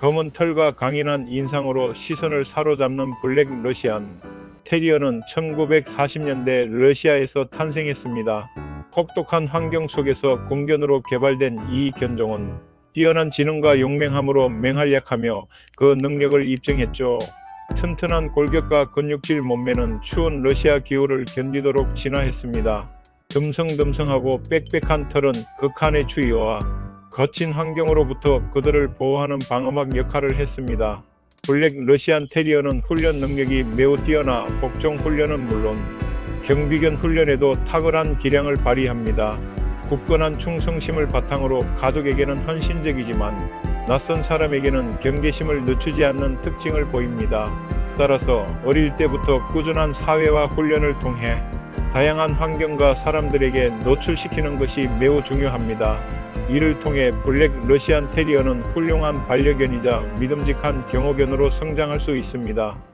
검은 털과 강인한 인상으로 시선을 사로잡는 블랙 러시안. 테리어는 1940년대 러시아에서 탄생했습니다. 혹독한 환경 속에서 공견으로 개발된 이 견종은 뛰어난 지능과 용맹함으로 맹활약하며 그 능력을 입증했죠. 튼튼한 골격과 근육질 몸매는 추운 러시아 기후를 견디도록 진화했습니다. 듬성듬성하고 빽빽한 털은 극한의 추위와 거친 환경으로부터 그들을 보호하는 방어막 역할을 했습니다. 블랙 러시안 테리어는 훈련 능력이 매우 뛰어나 복종 훈련은 물론 경비견 훈련에도 탁월한 기량을 발휘합니다. 굳건한 충성심을 바탕으로 가족에게는 헌신적이지만 낯선 사람에게는 경계심을 늦추지 않는 특징을 보입니다. 따라서 어릴 때부터 꾸준한 사회화 훈련을 통해 다양한 환경과 사람들에게 노출시키는 것이 매우 중요합니다. 이를 통해 블랙 러시안 테리어는 훌륭한 반려견이자 믿음직한 경호견으로 성장할 수 있습니다.